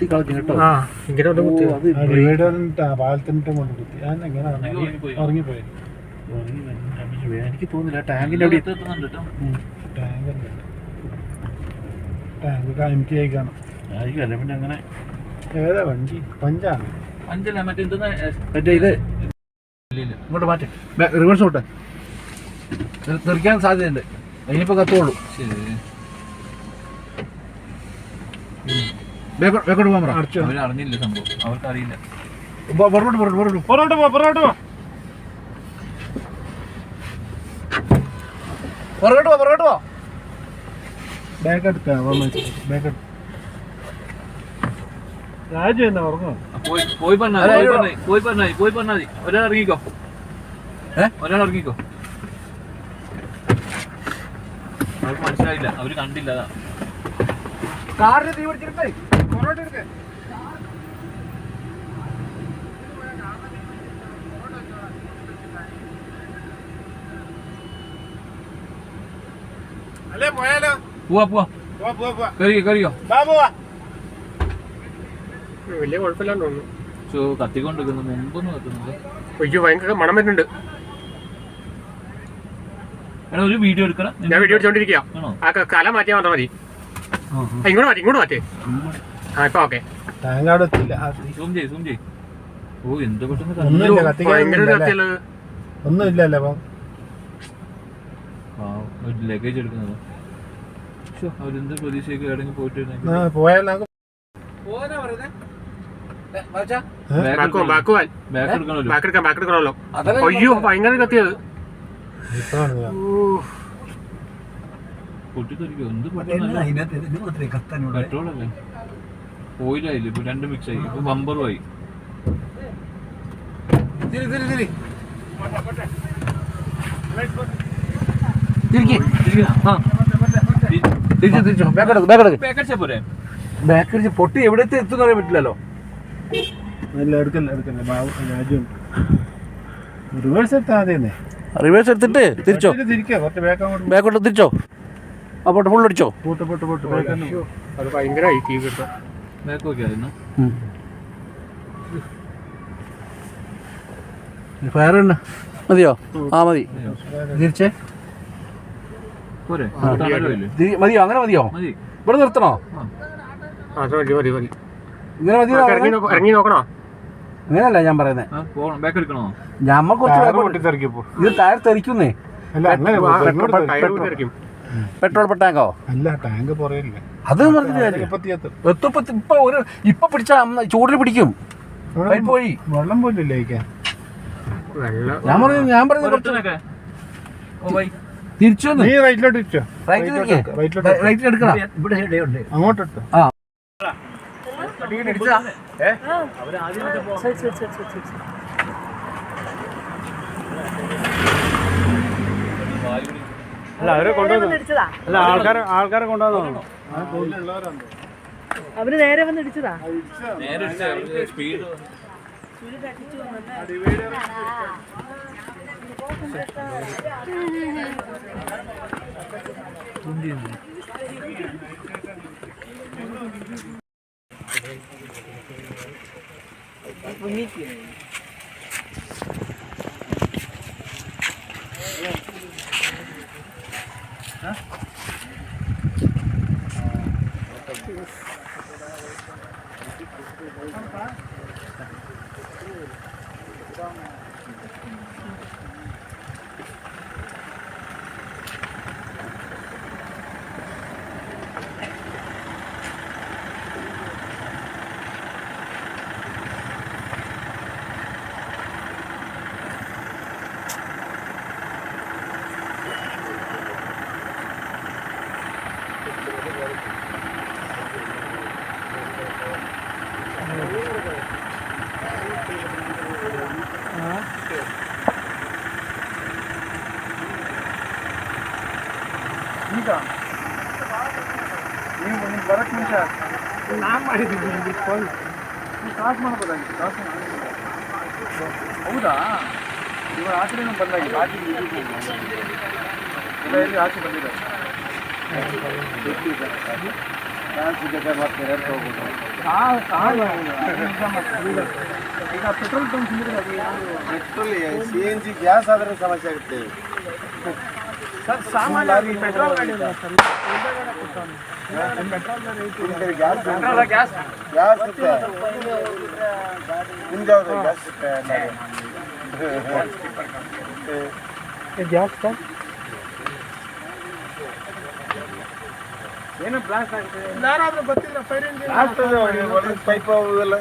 കുത്തി. കളഞ്ഞു കേട്ടോ അത് പാലത്തിനിട്ട് കൊണ്ട് കുത്തി. എനിക്ക് തോന്നില്ല ടാങ്കിന്റെ അവിടെ ടാങ്ക് ടാങ്ക് എം ടി ആയിക്കാണ് ആയിരിക്കും അല്ല? പിന്നെ അങ്ങനെ ഏതാ വണ്ടി? പഞ്ചാണ്. അഞ്ചല്ല മറ്റേ മറ്റേ ഇത്. ഇങ്ങോട്ട് മാറ്റി. റിവേഴ്സ് വിട്ടെ തെ- തെറിക്കാൻ സാധ്യതയുണ്ട്. ഇനിയിപ്പോ കത്തോളൂ ശരി. ബേക്കോട്ട് പോകാൻ പറ. സംഭവം. പുറകോട്ട് പുറകോട്ട് പുറകോട്ട് പൊറോട്ട് പോ പൊറോട്ട് പോ. പുറകോട്ട് പോ പുറകോട്ട് പോ. ബാക്ക് എടുക്കാം ബാക്ക് എടുക്കാം. രാജു എന്നാ ഉറങ്ങോ പോയി പോയി പറഞ്ഞാൽ പോയി പറഞ്ഞാൽ പോയി മതി, ഒരാൾ ഇറങ്ങിക്കോ? ഒരാൾ ഇറങ്ങിക്കോ. അവർക്ക് മനസ്സിലായില്ല അവർ കണ്ടില്ല കാറിന് തീ പിടിച്ചിട്ടേ അല്ലേ പോയാലോ? പോവാ പോവാ. പോവാ പോവാ പോവാ. കയറിയോ കയറിയോ വാ പോവാ. വലിയ കുഴപ്പമില്ലാന്ന് തോന്നുന്നു. ചോ കത്തിക്കൊണ്ടിരിക്കുന്നു. മുമ്പൊന്നും കത്തുന്നത് അയ്യോ ഭയങ്കര മണം വരുന്നുണ്ട്. എടാ ഒരു വീഡിയോ എടുക്കണം ഞാൻ വീഡിയോ അടിച്ചോണ്ടിരിക്കുക ആ ക- കല മാറ്റിയാൽ മാത്രം മതി. ഇങ്ങോട്ട് മാറ്റി ഇങ്ങോട്ട് മാറ്റി. ടാങ്ക് അവിടെ എത്തില്ല. ഒന്നുമില്ല കത്തിക്കാൻ കത്തിയുള്ളത് അപ്പം? ലഗേജ് എടുക്കുന്നത്. അവരെന്ത് പ്രതീക്ഷയൊക്കെ എവിടെയെങ്കിലും പോയിട്ട് ആ, പോയാൽ നമുക്ക് പോകാനാ പറയുന്നേ? ഏ, മച്ചാ, ബാക്ക് ബാക്ക് പോവാൻ. ബാക്ക് എടുക്കണമല്ലോ. ബാക്ക് എടുക്കാം ബാക്ക് എടുക്കണമല്ലോ. അതല്ലേ അയ്യോ ഭയങ്കര കത്തിയത്. പൊട്ടിത്തെറിക്കോ? എന്ത് അല്ലേ? ഓയിലായില്ല ഇപ്പൊ രണ്ട് മിക്സ് ആയി. ഇപ്പൊ ബമ്പറും ആയി. പൊട്ടി എവിടത്തെ എത്തുന്ന പറയാൻ പറ്റില്ലല്ലോ. റിവേഴ്സ് എടുത്താൽ റിവേഴ്സ് എടുത്തിട്ട് തിരിച്ചോ? ബാക്കോട്ട് തിരിച്ചോ? അപ്പോൾ ഫുൾ അടിച്ചോ? Pot pot pot. ബാക്ക് അത് ഭയങ്കരമായി തീ കിട്ടും. ഫയർ തന്നെ മതിയോ? ആ മതി. തിരിച്ചേ? മതിയോ? അങ്ങനെ മതിയോ? മതി. ഇവിടെ നിർത്തണോ? ഇങ്ങനെ നോക്കണോ? അങ്ങനെയല്ല ഞാൻ പറയുന്നത് എടുക്കണോ? ഞമ്മ കുറച്ച് ഇത് ടയർ തെറിക്കുന്നേ. ആ, പെട്രോൾ ടാങ്കോ അല്ല ടാങ്ക് പുറയില്ലേ അത് എത്തുമ്പോ ഇപ്പൊ ഒരു ഇപ്പൊ പിടിച്ച ചൂടിൽ പിടിക്കും. പോയി. വെള്ളം പോലും ഇല്ല ഞാൻ പറഞ്ഞു ഞാൻ പറഞ്ഞു തിരിച്ചു നീ റൈറ്റിലോട്ട് തിരിക്കേ റൈറ്റിലോട്ട് റൈറ്റ് എടുക്കണം. അങ്ങോട്ട് ഇട്ടോ അല്ല അവരെ കൊണ്ടുവന്നു? ഇടിച്ചതാ അല്ല ആൾക്കാരെ ആൾക്കാരെ കൊണ്ടുവന്നു? അവർ നേരെ വന്ന് ഇടിച്ചതാ. ಈಗ ನೀವು ನಿಮ್ಗೆ ಬರಕ್ಕೆ ಮುಂಚೆ ನಾನು ಮಾಡಿದ್ದೀನಿ ನಿಮಗೆ ಕಾಲ್ ನೀವು ಕ್ರಾಸ್ ಮಾಡ್ಬೋದಾಗಿತ್ತು ಕ್ರಾಸ್ ಹೌದಾ? ಇವಾಗ ಆ ಕಡೆನೂ ಬಂದಾಗಿಲ್ಲ ಆಚೆ ಎಲ್ಲ ಎಲ್ಲಿ ಆಚೆ ಬಂದಿದ್ದಾರೆ ಹೋಗ್ಬೋದು ಈಗ petrol bunk petrol C N G gas ಆದರೆ ಸಮಸ್ಯೆ ಆಗುತ್ತೆ. ಸರ್ ಸಾಮಾನ್ಯ ಪೆಟ್ರೋಲ್ ಗಾಡಿ ಇದೆ sir gas petrol gas. Gas ಇರುತ್ತೆ ನಿಮ್ದು ಯಾವ್ದು? ಗ್ಯಾಸ್ ಗ್ಯಾಸ್ ಏನು ಬ್ಲಾಸ್ಟ್ ಆಗಿದೆ? ಯಾರಾದ್ರೂ ಗೊತ್ತಿಲ್ಲ ಫೈರ್ ಇಂಜಿನ್ ಪೈಪ್ ಅವೆಲ್ಲ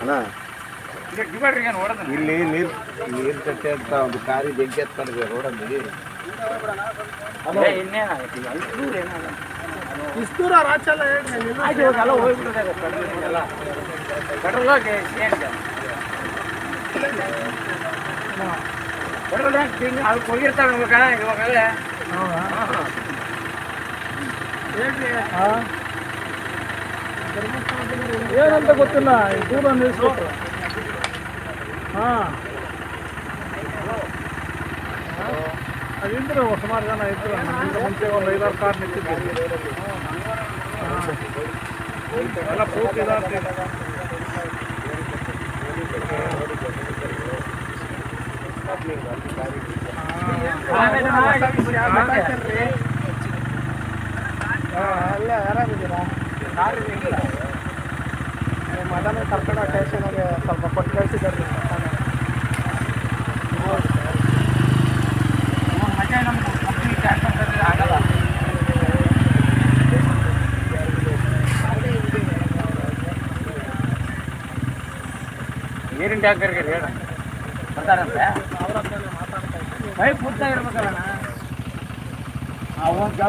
ಅಣ್ಣ ಇಲ್ಲಿ ನೀರು ನೀರು ಕಟ್ಟೆ ಅಂತ ಒಂದು ಕಾರಿ ಬೆಂಕಿ ಹತ್ಕೊಂಡಿದೆ ರೋಡಲ್ಲಿ ಇಷ್ಟು ದೂರ ರಾಚೆಲ್ಲ ಪೆಟ್ರೋಲ್ ಅದಕ್ಕೆ ಹೋಗಿರ್ತಾವೆ ಇವಾಗ ಇವಾಗಲೇ. ಏನಂತ ಗೊತ್ತಿಲ್ಲ ದೂರ ನಿಲ್ಲಿಸ್ಬಿಟ್ರು ಹಾಂ ಅದಿಂದ್ರೆ ಸುಮಾರು ಜನ ಇದ್ರು ನಮ್ಗಿಂತ ಮುಂಚೆ ಒಂದು ಐದಾರು ಕಾರ್ ನಿಂತಿದ್ರು ಎಲ್ಲ ಪೂರ್ತಿ ಇದಾಗ್ತಿದೆ ಅಲ್ಲೇ ಆರಾಮಿದ್ದೀರಾ ಮದನ ಕರ್ಕಡ ಸ್ಟೇಷನ್ಗೆ ಸ್ವಲ್ಪ ಕೊಟ್ಟು ಕಳಿಸಿದ್ದಾರೆ ನೀರಿನ ಟ್ಯಾಂಕರ್ಗೆ ಹೇಳ. ಬರ್ತಾರಂತೆ ಪೈಪ್ ಪುತ್ತ ಇರ್ಬೇಕಲ್ಲ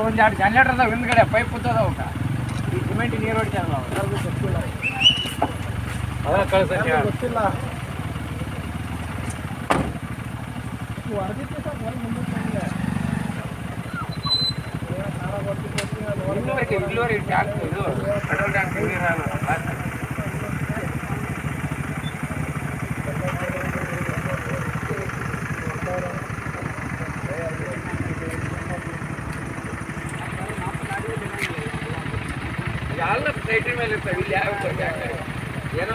ಒಂದು ಎರಡು ಜನರೇಟರ್ ಅದಾವ ಹಿಂದ್ಗಡೆ, ಪೈಪ್ ಪುತ್ತದ ಅವಕ್ಕ ಈ ಸಿಮೆಂಟ್ ನೀರು ಹೊಡಿತಾರಲ್ಲ ಅವು ಗೊತ್ತಿಲ್ಲ ಅದ ಗೊತ್ತಿಲ್ಲ ಟ್ಯಾಂಕ್ ಇದು, ಪೆಟ್ರೋಲ್ ಟ್ಯಾಂಕ್ ನೀರಿರಲ್ಲ ಸೈಟಿನ ಮೇಲೆ ಇರ್ತವೆ ಇಲ್ಲಿ ಯಾವ ಏನೋ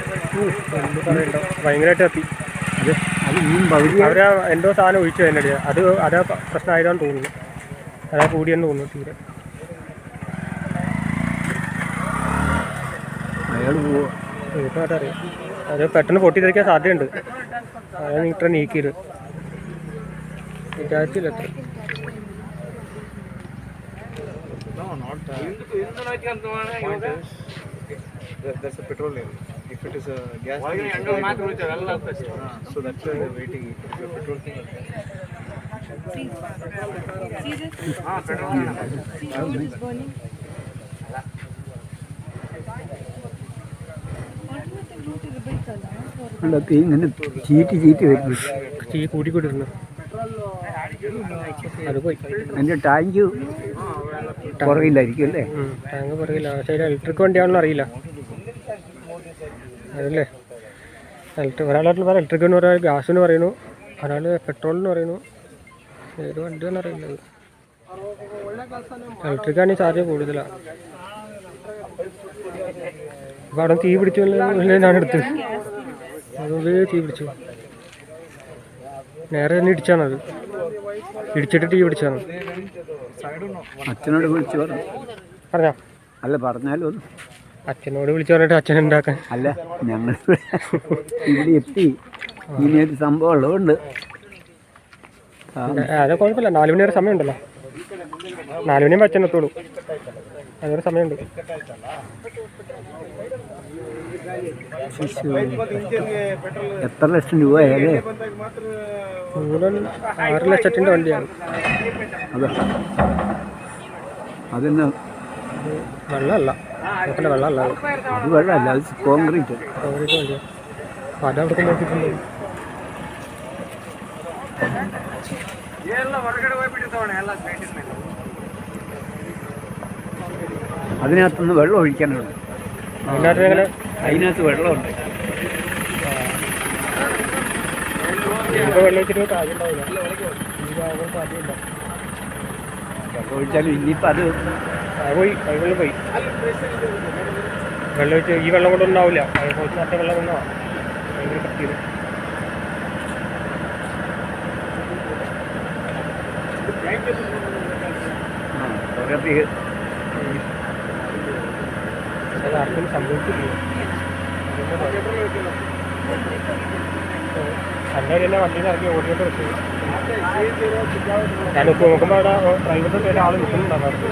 പറയണ്ടോ? ഭയങ്കരമായിട്ട് തപ്പി അവരാ എന്തോ സാധനം ഒഴിച്ചു അതിന്റെ അത് അത് അതാ പ്രശ്നമായതാന്ന് തോന്നുന്നു. അതാ കൂടിയെന്ന് തോന്നുന്നു തീരെ. ഇപ്പം അതറിയാം അത് പെട്ടെന്ന് പൊട്ടിത്തെറിക്കാൻ സാധ്യതയുണ്ട്. അതാണ് ഇത്ര നീക്കിയത്. വിചാരിച്ചില്ല അത്ര There's a petrol name. if it is a gas so that's why we're waiting if you're petrol thing. See see this see how it is burning? അതൊക്കെ ഇങ്ങനെ ചീറ്റ് ചീറ്റ് വരും തീ കൂട്ടിക്കൊണ്ടിരുന്നു അത് പോയി. അതിന്റെ ടാങ്ക് കുറവില്ലായിരിക്കും അല്ലേ? ടാങ്ക് കുറവില്ല പക്ഷേ ഇലക്ട്രിക് വണ്ടിയാണെന്ന് അറിയില്ല. അതല്ലേ ഇലക്ട്രിക് ഒരാളായിട്ട് പറയാം ഇലക്ട്രിക് എന്ന് പറയാൻ ഗ്യാസ് എന്ന് പറയുന്നു. ഒരാൾ പെട്രോൾ എന്ന് പറയുന്നു. ഏത് എന്ന് അറിയില്ല. ഇലക്ട്രിക് ആണെങ്കിൽ ചാർജ് കൂടുതലാണ് അപ്പോൾ അവിടെ തീ പിടിച്ചു ഞാൻ എടുത്തത്. അതുകൊണ്ട് തീ പിടിച്ചു. നേരെ തന്നെ ഇടിച്ചാണത് ഇടിച്ചിട്ട് തീ പിടിച്ചാണ്. അച്ഛനോട് വിളിച്ചു പറഞ്ഞു പറഞ്ഞോ? അല്ല പറഞ്ഞാലും. അച്ഛനോട് വിളിച്ചു പറഞ്ഞിട്ട് അച്ഛൻ ഉണ്ടാക്കാൻ. അല്ല ഞങ്ങൾ ഇവിടെ എത്തി. ഇനി ഒരു സംഭവം ഉള്ളതുകൊണ്ട് അത് കുഴപ്പമില്ല. നാല് മണി വരെ സമയമുണ്ടല്ലോ. നാല് മണിയും അച്ഛൻ എത്തുള്ളൂ. അതൊരു സമയമുണ്ട്. എത്ര ലക്ഷം രൂപയല്ലേ കൂടുതൽ ആറ് ലക്ഷത്തിന്റെ വണ്ടിയാണ്. അതെ. അതെന്നാ? വെള്ളമല്ല. വെള്ളമല്ല. അത് കോൺക്രീറ്റ് അതിനകത്തുനിന്ന് വെള്ളം ഒഴിക്കാനുണ്ട് അതിനകത്ത് വെള്ളമുണ്ട്. വെള്ളം ഒഴിച്ചാലും ഇനിയിപ്പോ അത് പോയി കൈകളിൽ പോയി. വെള്ളം വെച്ച് ഈ വെള്ളം കൊണ്ടൊന്നും ഉണ്ടാവില്ല കുറച്ച് നേരത്തെ വെള്ളം കൊണ്ടാ ഭയങ്കര ഓരോരുത്തർ അത് ആർക്കും സംഭവിച്ചില്ല കണ്ടു തന്നെ വണ്ടിയിൽ ഇറങ്ങി ഓടിയോട്ട് വെച്ചു. ഞാൻ നോക്കുമ്പോൾ അവിടെ ഡ്രൈവറിന്റെ പേര് ആൾ നിൽക്കുന്നുണ്ടായിരുന്നു.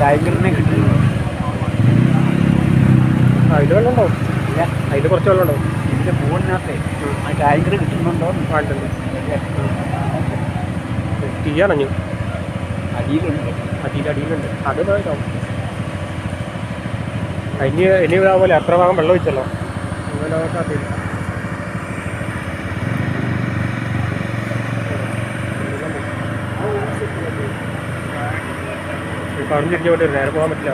ടാങ്കറിനെ കിട്ടുന്നു. അതിൽ വെള്ളം ഉണ്ടാവും. അതിൽ കുറച്ച് വെള്ളം ഉണ്ടാവും. ഇതിന്റെ ഫോണിനകത്തെ ആ ടാങ്കർ കിട്ടുന്നുണ്ടോ വേണ്ടല്ലോ തീ അണഞ്ഞു. അടിയിലുണ്ട്. അടിയിൽ അടിയിലുണ്ട്. അത് ഇതാവും. ഇനി ഇനി ഇതാവുമല്ലോ. എത്ര ഭാഗം വെള്ളം ഒഴിച്ചല്ലോ. അങ്ങനെ സാധ്യത പറഞ്ഞിരിക്കാൻ വേണ്ടി നേരെ പോകാൻ പറ്റില്ല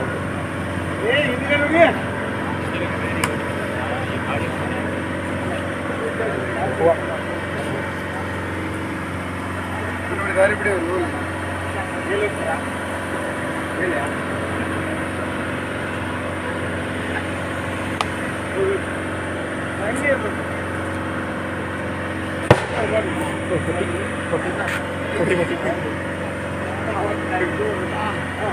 പോവാം പൊട്ടി പൊട്ടി ആ